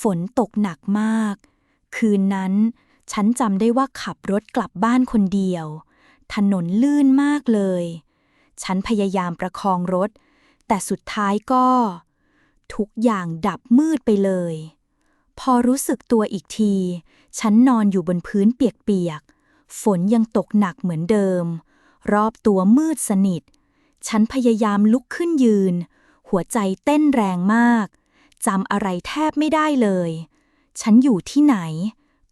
ฝนตกหนักมาก คืนนั้น ฉันจำได้ว่าขับรถกลับบ้านคนเดียว ถนนลื่นมากเลย ฉันพยายามประคองรถ แต่สุดท้ายก็ ทุกอย่างดับมืดไปเลย พอรู้สึกตัวอีกที ฉันนอนอยู่บนพื้นเปียกๆ ฝนยังตกหนักเหมือนเดิม รอบตัวมืดสนิท ฉันพยายามลุกขึ้นยืน หัวใจเต้นแรงมาก จำอะไรแทบไม่ได้เลย ฉันอยู่ที่ไหน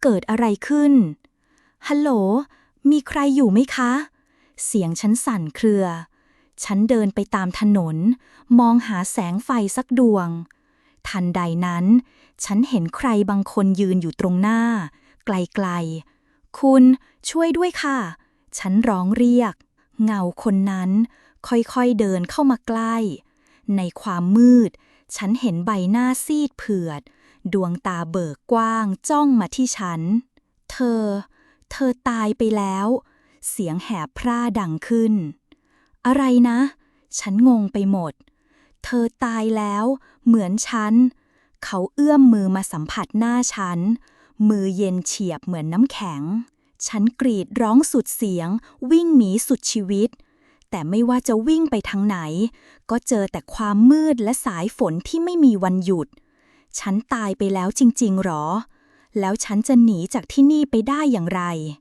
เกิดอะไรขึ้น ฮัลโหล มีใครอยู่ไหมคะ เสียงฉันสั่นเครือ ฉันเดินไปตามถนน มองหาแสงไฟสักดวง ทันใดนั้น ฉันเห็นใครบางคนยืนอยู่ตรงหน้า ไกลๆ คุณช่วยด้วยค่ะ ฉันร้องเรียก เงาคนนั้นค่อยๆเดินเข้ามาใกล้ ในความมืด ฉันเห็นใบหน้าซีดเผือด ดวงตาเบิกกว้างจ้องมาที่ฉัน เธอ เธอตายไปแล้ว เสียงแหบพร่าดังขึ้น อะไรนะ ฉันงงไปหมด เธอตายแล้ว เหมือนฉัน เขาเอื้อมมือมาสัมผัสหน้าฉัน มือเย็นเฉียบเหมือนน้ำแข็ง ฉันกรีดร้องสุดเสียง วิ่งหนีสุดชีวิต แต่ไม่ว่าจะวิ่งไปทางไหน ก็เจอแต่ความมืดและสายฝนที่ไม่มีวันหยุด ฉันตายไปแล้วจริงๆหรอ แล้วฉันจะหนีจากที่นี่ไปได้อย่างไร